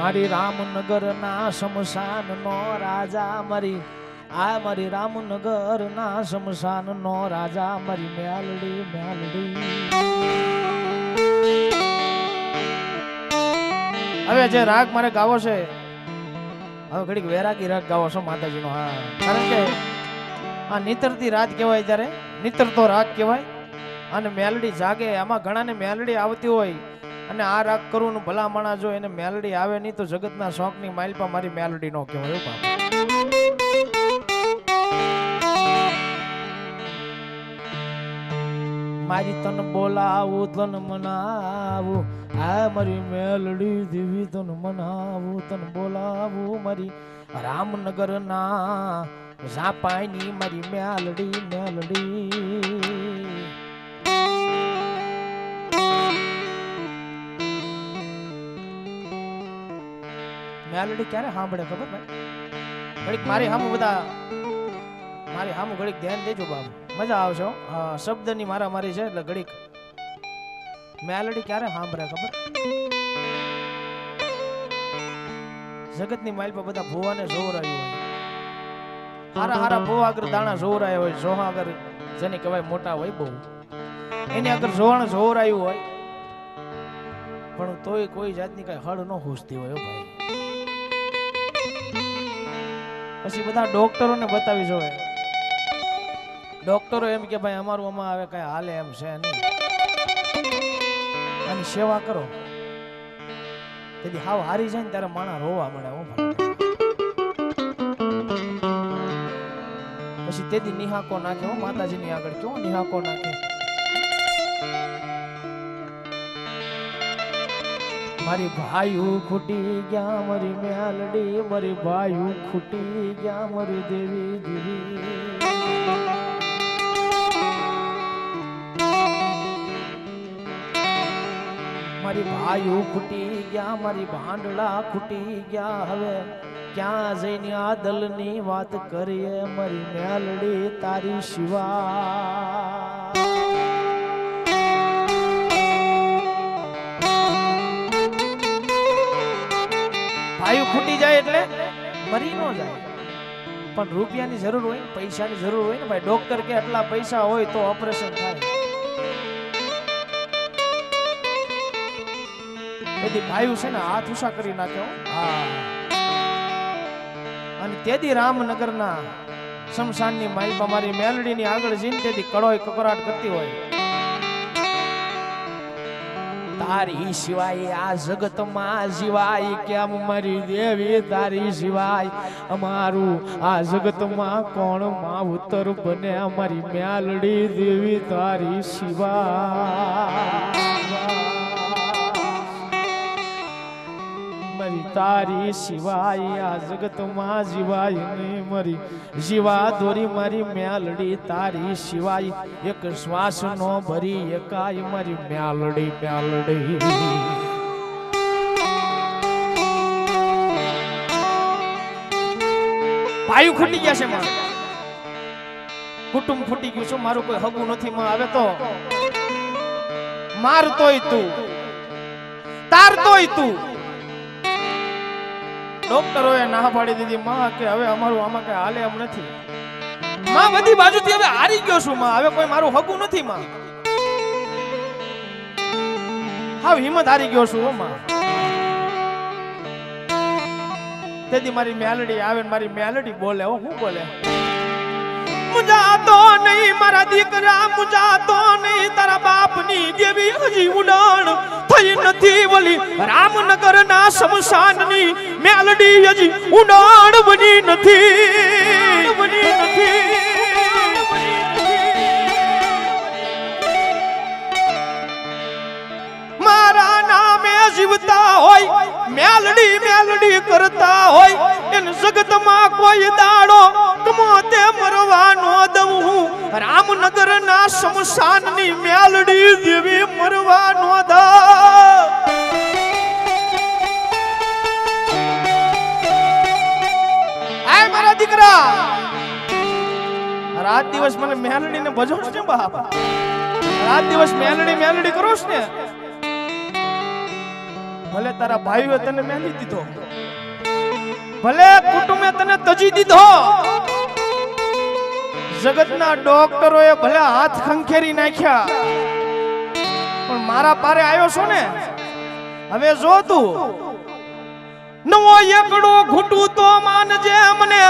મારી રામનગર ના શમશાન નો રાજા મારી, આ મારી રામનગર ના શમશાન નો રાજા મારી મેલડી મેલડી. હવે જે રાગ મારે ગાવો છે, હવે ઘડીક વેરાગી રાગ ગાવો છો માતાજીનો, હા. કારણ કે આ નીતરતી રાત કહેવાય ત્યારે, નીતરતો રાગ કહેવાય, અને મેલડી જાગે, આમાં ઘણાને મેલડી આવતી હોય અને આ રાગ કરવું ને ભલા જો એને મેલડી આવે નહીં તો જગતના શોખની માઇલ પણ મારી મેલડી નો કહેવાય. મારી તન બોલાવું, તન મનાવું, આ મારી મેલડી દેવી તન મનાવું, તન બોલાવું મારી રામનગર ના ઝાપાની મારી મેલડી મેલડી મેલડી ક્યારે સાંભળે ખબર ભાઈ? ઘડીક મારી સામે બધા મારી સામે ઘડીક ધ્યાન દેજો બાબુ. મજા આવશે. શબ્દની મારા મારી છે એટલે ઘડીક મેલડી ક્યારે સાંભળે ખબર? જગતની માઇલ પર બધા ભુવાને આવ્યું હોય. હારા હારા ભુવા આગળ દાણા આવ્યો હોય. જોહા આગળ જેને કહેવાય મોટા હોય બહુ એની આગળ જોવાણ આવ્યું હોય, પણ તોય કોઈ જાતની કઈ હળ ન હોસતી હોય ભાઈ. પછી બધા ડોક્ટરોને બતાવી જોવે. ડોક્ટરો એમ કે ભાઈ, અમારું આમાં આવે કઈ હાલે એમ છે નહીં. અને સેવા કરો. તેથી હાવ હારી જાય ને ત્યારે માણા રોવા મળે, હું પછી તેથી નિહાકો નાખે, હો માતાજીની આગળ, કેવો નિહાકો નાખે. મારી ભાઈઓ ખૂટી ગયા, મારી મ્યાલડી મારી ભાઈઓ ખૂટી ગયા, મારી દેવી દેવી મારી ભાઈઓ ખૂટી ગયા, મારી ભાંડલા ખૂટી ગયા, હવે ક્યાં જઈને આ દલની વાત કરીએ? મારી મ્યાલડી તારી શિવા. ભાઈઓ ખૂટી જાય એટલે મરી ન જાય. પણ રૂપિયાની જરૂર હોય પૈસાની જરૂર હોય ને, ભાઈ ડોક્ટર કે આટલા પૈસા હોય તો ઓપરેશન થાય. તેથી ભાઈઓ છે ને, હાથ ઉષા કરી નાખ્યો હા. અને તેથી રામનગરના શમશાનની માલપા મારી મેલડીની આગળ જઈને તેથી કડોય કકરાટ કરતી હોય. તારી સિવાય, આ જગતમાં સિવાય કેમ મરી દેવી તારી સિવાય? અમારું આ જગતમાં કોણ માવતર બને? અમારી મ્યાલડી દેવી તારી સિવાય. મારી, તારી સિવાય આ જગતમાં જીવાય નહીં મરી. જીવા દોરી મારી મેલડી તારી સિવાય એક શ્વાસ નો ભરી, એકાય મારી મ્યાલડી મ્યાલડી. પાયું ખૂટી ગયા છે માં કુટુંબ ફૂટી ગયું છે, મારું કોઈ હગું નથી, માં આવે તો. મારતોય તું. તારતોય તું. ડોક્ટરોએ ના પાડી દીધી. માં કે હવે અમારું આમાં કઈ હાલે એમ નથી. માં બધી બાજુથી હવે હારી ગયો છું, માં. હવે કોઈ મારું હગું નથી, માં. હા હિંમત હારી ગયો છું માં. તેથી મારી મેલડી આવે મારી મેલડી બોલે, હો બોલે? મુજાતો નહીં મારા દીકરા, મુજાતો નહીં તારા બાપની દેવી હજી ઉડાણ. થઈ રામનગર ના શમશાનની મેલડી હજી ઉડાણ બની નથી. બની નથી. મારા નામે જીવતા હોય મેલડી મેલડી કરતા હોય એન જગતમાં કોઈ દાડો કમોતે મરવાનો દઉં. હું રામનગર ના શમશાનની મેલડી દેવી મરવાનો દીકરા રાત દિવસ મને મેલડી ને ભજો છે બાપ રાત દિવસ મેલડી મેલડી કરો ને? ભલે તારા ભાઈઓ તને મેલી દીધો, ભલે કુટુંબે તને તજી દીધો, જગતના ડોક્ટરોએ ભલે હાથ ખંખેરી નાખ્યા, પણ મારા પારે આવ્યો છો ને? હવે જો તું નવો એકડો ઘૂંટું તો માનજે અમને.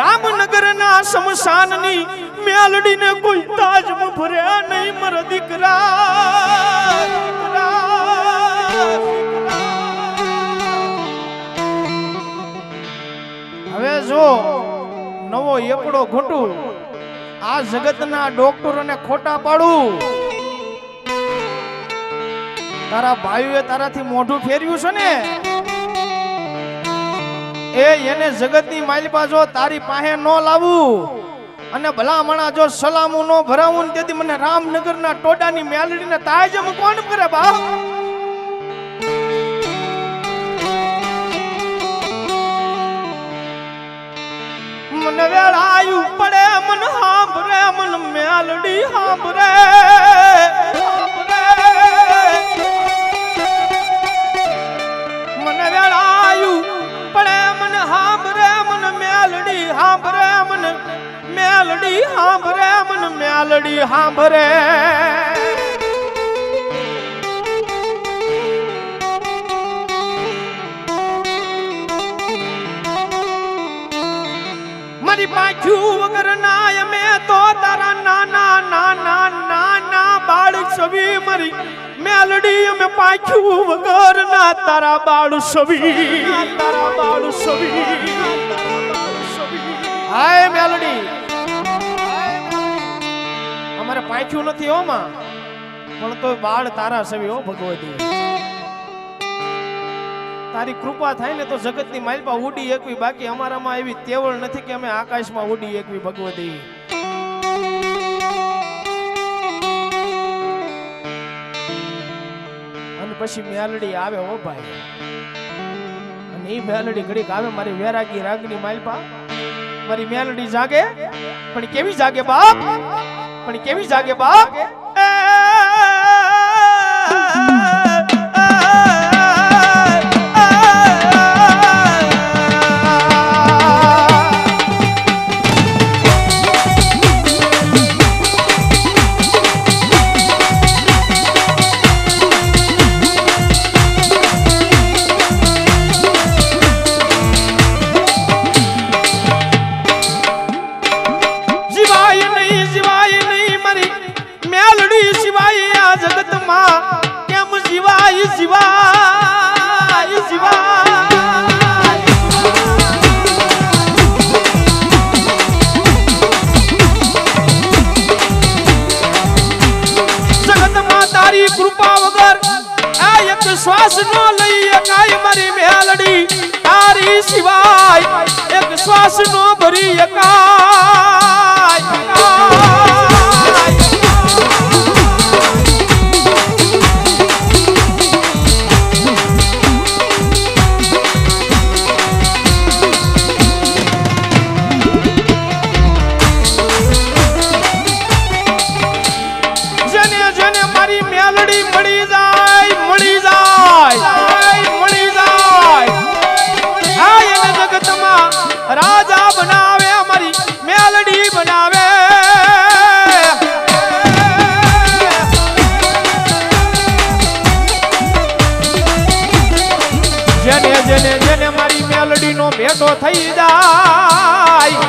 રામનગરના શમશાનની મેલડીને કોઈ તાજમાં ભર્યા નહીં મર દીકરા. હવે જો નવો એકડો ઘૂંટું આ જગતના ડોક્ટરોને ખોટા પાડું. તારા ભાઈઓએ તારાથી મોઢું ફેર્યું છે ને? એ એને જગતની માલિપા જો તારી પાસે ન લાવું અને ભલામણા જો સલામું ન ભરાવું તેથી મને રામનગરના ટોડાની મેલડીને તાજ કોણ કરે બાપ મન વેળાયું પડે, મન હાંભરે, મન મેલડી હાંભરે. મેલડી હાંભરે મન, મેલડી હાંભરે મન, મેલડી હાંભરે. મારી પાછું વગર ના મે તો તારા નાના નાના નાના બાળક છવી મારી. મેલડી અમે પાછું વગર ના તારા બાળ છવી. તારા બાળ છવી. હાય મેલડી. અમારે પાછું નથી હો માં પણ તો બાળ તારા સવી હો ભગવતી. તારી કૃપા થાય ને તો જગતની માલપા ઉડી એકવી. બાકી અમારામાં એવી તેવળ નથી કે અમે આકાશમાં ઉડી એકવી ભગવતી. પછી મેલડી આવે હો ભાઈ. અને એ મેલડી ઘડીક આવે મારી વેરાગી રાગની માલપા. મારી મેલડી જાગે પણ કેવી જાગે બાપ? પણ કેવી જાગે બાપ? કેમ જીવાય જીવાય જીવાય જગતમાં તારી કૃપા વગર આ એક શ્વાસ નો લઈ એકાય મારી મેલડી. તારી સિવાય એક શ્વાસ નો ભરી એકાય તો થઈ જાય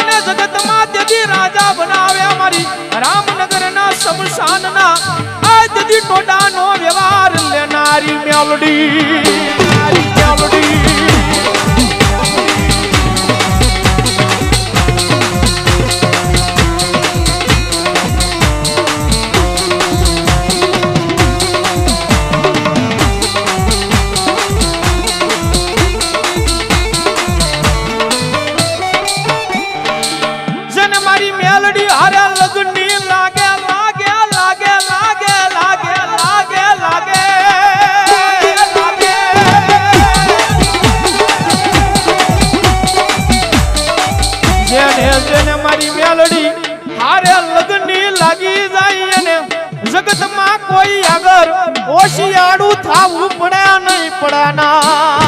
એને જગતમાં તેથી રાજા બનાવે અમારી રામનગર ના સમશાન ના આ તેથી ટોટા નો વ્યવહાર લેનારી મેલડી મેલડી. શિયાળું થાવું પડ્યા નહીં પડ્યા ના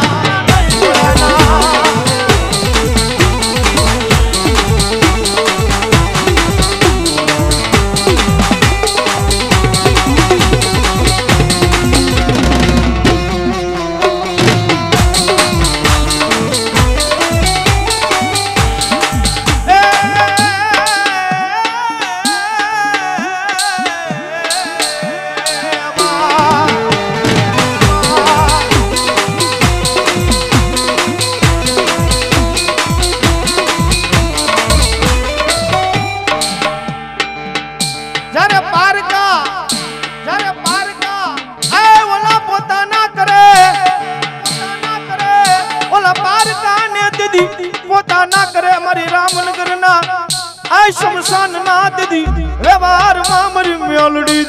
આ શમશાન ના દીદી વ્યવહારમાં મરી મેલડી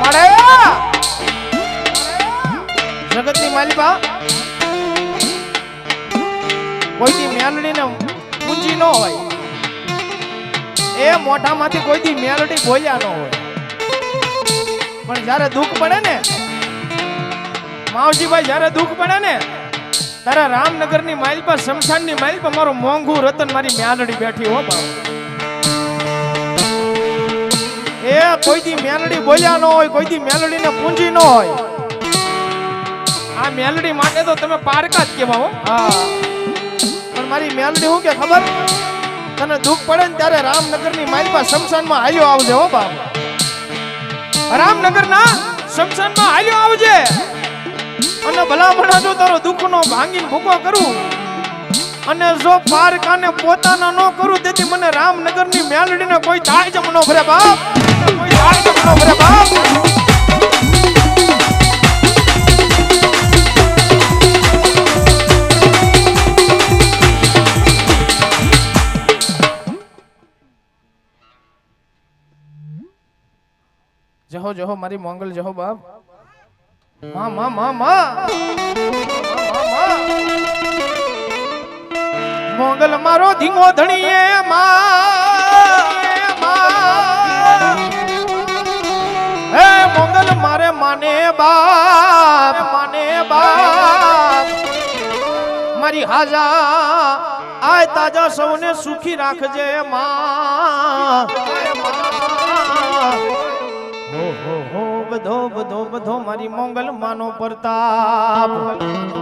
મળે જગતની માલિકા. કોઈની મેલડીને પૂંજી ન હોય. એ મોઢામાંથી કોઈથી મેલડી બોલ્યા ન હોય. પણ જ્યારે દુઃખ પડે ને, માવજીભાઈ જ્યારે દુઃખ પડે ને, ત્યારે રામનગરની માઇલ પર, શમશાનની માઇલ પર મારું મોંઘું રતન મારી મેલડી બેઠી હો બાપ. એ કોઈથી મેલડી બોલ્યા ન હોય કોઈથી મેલડીને પૂંજી ન હોય. આ મેલડી માટે તો તમે પારકા જ કહેવા હો. હા. પણ મારી મેલડી હું કે ખબર? તને દુઃખ પડે ને ત્યારે રામનગરની પાસે શમશાનમાં હાલ્યો આવજે હો બાપ. રામનગરના શમશાનમાં હાલ્યો આવજે. અને ભલામણા જો તારો દુઃખનો ભાંગીને ભૂકો કરું. અને જો પારકાને પોતાના ન કરું તેથી મને રામનગરની મેલડીને કોઈ થાય જમનો મનો ભરે બાપ. કોઈ થાય જમનો મનો ભરે બાપ. જહો જહો, મારી મોંગલ જહો, બાપ. માં માં માં માં. મોંગલ મારો ધીંગો ધણી એ માં. હે મોંગલ મારે માને, બાપ માને, બાપ. મારી હાજા, આય તાજા સૌને સુખી રાખજે, માં. બધો બધો બધો મારી મોંગલ માનો પ્રતાપ.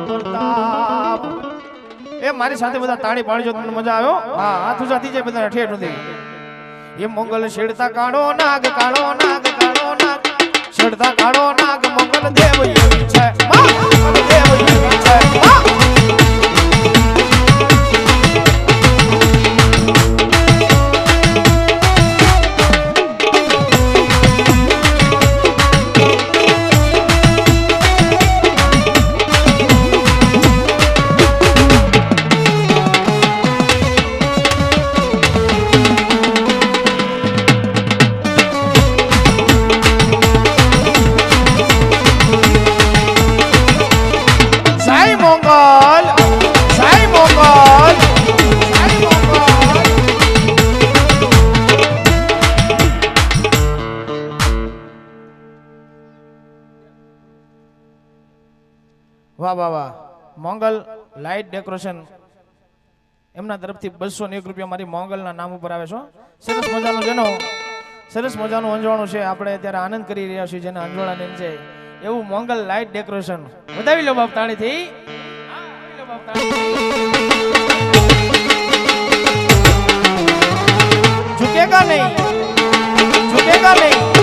પ્રતાપ. એ મારી સાથે બધા તાળી પાડજો, તમને મજા આવ્યો? હા, હાથ ઉજાતી જાય બધા ઠેઠ સુધી. એ મોંગલ શેડતા કાળો નાગ કાળો નાગ કાળો નાગ. શેડતા કાળો નાગ, મોંગલ દેવ છે. દેવ છે. વાહ મોંગલ લાઇટ ડેકોરેશન. એમના તરફથી બસો ને એક રૂપિયા મારી મોંગલના નામ ઉપર આવે છે. સરસ મજાનું જેનો સરસ મજાનું અંજવાણું છે. આપણે અત્યારે આનંદ કરી રહ્યા છીએ જેને અંજવાળા નેમ છે. એવું મોંગલ લાઇટ ડેકોરેશન. વધાવી લો બાપ તાળીથી. હા, નહીં. લો બાપ